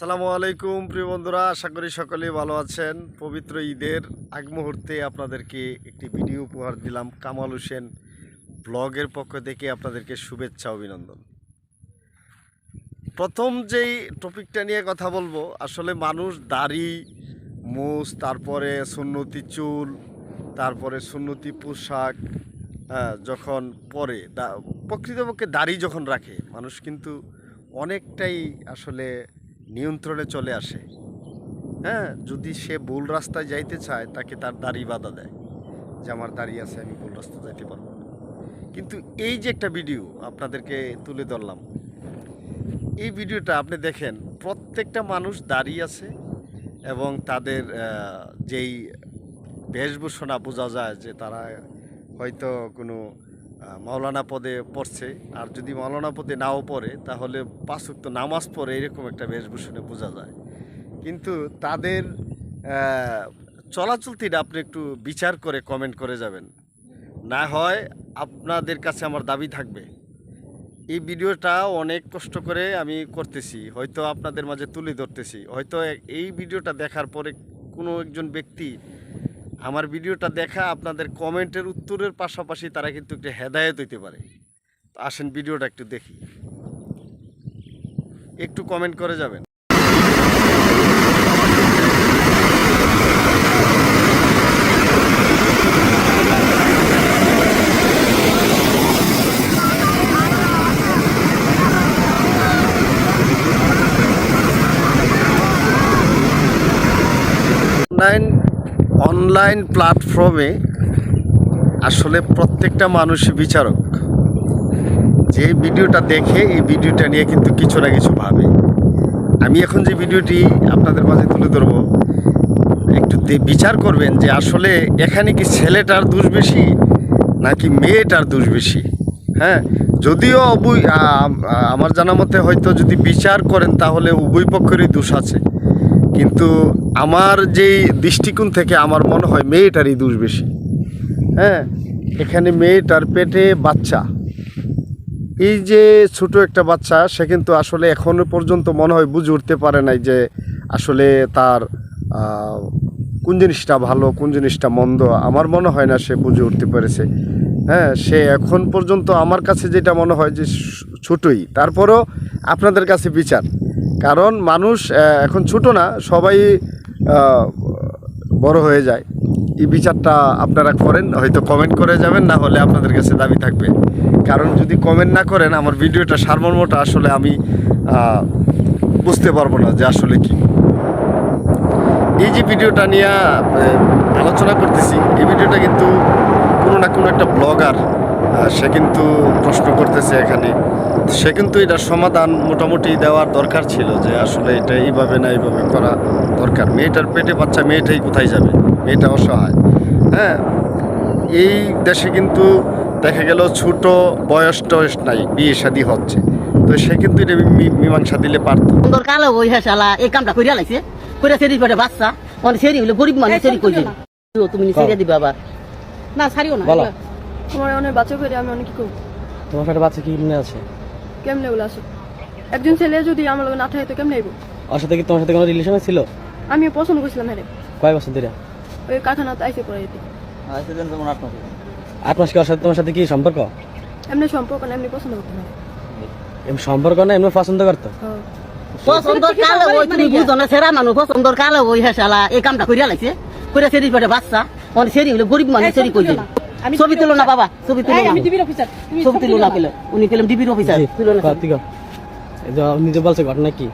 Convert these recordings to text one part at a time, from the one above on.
সালামু আলাইকুম প্রিয় বন্ধুরা। আশা করি সকলেই ভালো আছেন। পবিত্র ঈদের আগ মুহূর্তে আপনাদেরকে একটি ভিডিও উপহার দিলাম কামাল হোসেন ব্লগের পক্ষ থেকে আপনাদেরকে শুভেচ্ছা অভিনন্দন। প্রথম যেই টপিকটা নিয়ে কথা বলব আসলে মানুষ দাড়ি মুছ তারপরে সুন্নতি চুল তারপরে সুন্নতি পোশাক হ্যাঁ, যখন পরে প্রকৃতপক্ষে দাড়ি যখন রাখে মানুষ কিন্তু অনেকটাই আসলে নিয়ন্ত্রণে চলে আসে। হ্যাঁ যদি সে ভুল রাস্তায় যাইতে চায়, তাকে তার দাড়ি বাধা দেয়। যে আমার দাড়ি আছে, আমি ভুল রাস্তা যাইতে পারব। কিন্তু এই যে একটা ভিডিও আপনাদেরকে তুলে ধরলাম, এই ভিডিওটা আপনি দেখেন, প্রত্যেকটা মানুষ দাঁড়িয়ে আছে এবং তাদের যেই বেশভূষণা বোঝা যায় যে তারা হয়তো কোনো মাওলানা পদে পড়ছে। আর যদি মাওলানা পদে নাও পড়ে, তাহলে পাঁচুক্ত নামাজ পড়ে এরকম একটা বেশভূষণে বোঝা যায়। কিন্তু তাদের চলাচলতিটা আপনি একটু বিচার করে কমেন্ট করে যাবেন। না হয় আপনাদের কাছে আমার দাবি থাকবে। এই ভিডিওটা অনেক কষ্ট করে আমি করতেছি, হয়তো আপনাদের মাঝে তুলে ধরতেছি। হয়তো এই ভিডিওটা দেখার পরে কোনো একজন ব্যক্তি আমার ভিডিওটা দেখা আপনাদের কমেন্টের উত্তরের পাশাপাশি তারা কিন্তু একটু হেদায়ত হইতে পারে। আসেন ভিডিওটা একটু দেখি। একটু কমেন্ট করে যাবেন অনলাইন অনলাইন প্ল্যাটফর্মে আসলে প্রত্যেকটা মানুষই বিচারক। যে ভিডিওটা দেখে এই ভিডিওটা নিয়ে কিন্তু কিছু না কিছু ভাবে। আমি এখন যে ভিডিওটি আপনাদের মাঝে তুলে ধরবো, একটু বিচার করবেন যে আসলে এখানে কি ছেলেটার দোষ বেশি নাকি মেয়েটার দোষ বেশি? হ্যাঁ যদিও আ- আমার জানা মতে হয়তো যদি বিচার করেন তাহলে উভয় পক্ষেরই দোষ আছে। কিন্তু আমার যেই দৃষ্টিকোণ থেকে আমার মনে হয় মেয়েটারই দোষ বেশি। হ্যাঁ এখানে মেয়েটার পেটে বাচ্চা। এই যে ছোট একটা বাচ্চা, সে কিন্তু আসলে এখনও পর্যন্ত মনে হয় বুঝে উঠতে পারে নাই যে আসলে তার কোন জিনিসটা ভালো, কোন জিনিসটা মন্দ। আমার মনে হয় না সে বুঝে উঠতে পেরেছে। হ্যাঁ সে এখন পর্যন্ত আমার কাছে যেটা মনে হয় যে ছোটই। তারপরও আপনাদের কাছে বিচার। কারণ মানুষ এখন ছোট না, সবাই বড় হয়ে যায়। এই বিচারটা আপনারা করেন, হয়তো কমেন্ট করে যাবেন, না হলে আপনাদের কাছে দাবি থাকবে। কারণ যদি কমেন্ট না করেন, আমার ভিডিওটা সারমর্মটা আসলে আমি বুঝতে পারব না যে আসলে কি। এই যে ভিডিওটা নিয়ে আলোচনা করতেছি, এই ভিডিওটা কিন্তু কোনো না কোনো একটা ব্লগার সে কিন্তু প্রশ্ন করতেছে এখানে। সে কিন্তু এটার সমাধান মোটামুটি দেওয়ার দরকার ছিল যে আসলে এটা এইভাবে না এইভাবে করা দরকার। মেয়েটার পেটে বাচ্চা মেয়েটাই কোথায় যাবে? মেয়েটা অসহায়। হ্যাঁ এই দেশে কিন্তু দেখা গেল ছোট বয়স টয়স নাই বিয়ে শাদী হচ্ছে। তো সে কিন্তু এটা মি- মীমাংসা দিলে পারতো। সুন্দর কালো ওই হ্যাঁ শালা এই কামটা করিয়া লাগছে কইরা সেরি পেটে বাচ্চা মানে সেরি হইলে গরিব মানুষ সেরি সব কইছে। তুমি সেরি দিবা আবার। না ছাড়িও না। তোমার অনেক বাচ্চা করে আমি অনেক কি করব? তোমার পেটে বাচ্চা কি আছে? কেমনে ওগুলো আসো? একজন ছেলে যদি আমার লগে না থাকে তো কেমনে আইবো? ওর সাথে কি তোমার সাথে কোনো রিলেশন ছিল? আমি পছন্দ করছিলাম হ্যাঁ কয় বছর ধরে? ওই আইসে পড়ে যেতে। আট মাস কি ওর সাথে তোমার সাথে কি সম্পর্ক? এমনি সম্পর্ক না এমনি পছন্দ করতে না এমনি সম্পর্ক না এমনি পছন্দ করতো। পছন্দর কালো ওই তুমি বুঝো না সেরা মানুষ পছন্দর কালো ওই শালা এই কামটা করিয়া লাগছে কইরা সেরি পেটে বাচ্চা মানে সেরি হইলে গরিব মানুষ সেরি। আমি ছবি তুলো না বাবা ছবি তুলো না। আমি ডিবির অফিসার তুমি ছবি তুলো না উনি পেলাম ডিবির অফিসার তুলো না। ঠিক নিজে বলছে ঘটনা কি?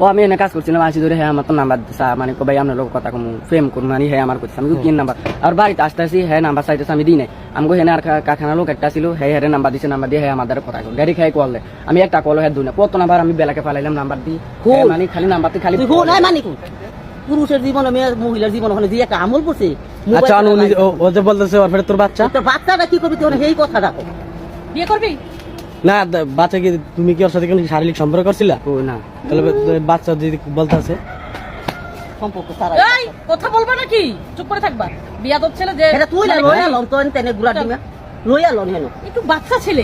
ও আমি এনে কাজ করছিলাম আসি ধরে হ্যাঁ আমার তো নাম্বার দিছা। মানে কো ভাই আপনার লোক কথা কম ফ্রেম করুন মানে হ্যাঁ আমার করছে আমি কি নাম্বার আর বাড়িতে আসতে আসি হ্যাঁ নাম্বার চাইতেছে আমি দিই নাই। আমাকে হেনে আর কারখানা লোক একটা ছিল হ্যাঁ হ্যাঁ নাম্বার দিছে নাম্বার দিয়ে হ্যাঁ আমার দ্বারা কথা কল গাড়ি খাই করলে আমি একটা কল হ্যাঁ দুই না। কত নাম্বার আমি বেলাকে ফালাইলাম নাম্বার দিই। হ্যাঁ, মানে খালি নাম্বারটি খালি মানে পুরুষের জীবনে মেয়ে মহিলার জীবনে ওখানে যে একটা আমল করছে আচ্ছা অনু ও- যে বলতেছে ওর তোর বাচ্চা? তোর বাচ্চাটা কি করবি? তোর সেই কথা রাখো বিয়ে করবি? না বাচ্চা কি তুমি কি ওর সাথে কোনো শারীরিক সম্পর্ক করছিলা? ও না। তাহলে বাচ্চা যদি বলতেছে। সম্পর্ক সারা এই কথা বলবা নাকি? চুপ করে থাকবা। বিয়া তোর ছেলে যে এটা তুই লইয়া লন তো এনে গুলা দিমা লইয়া লন হেন। একটু বাচ্চা ছেলে।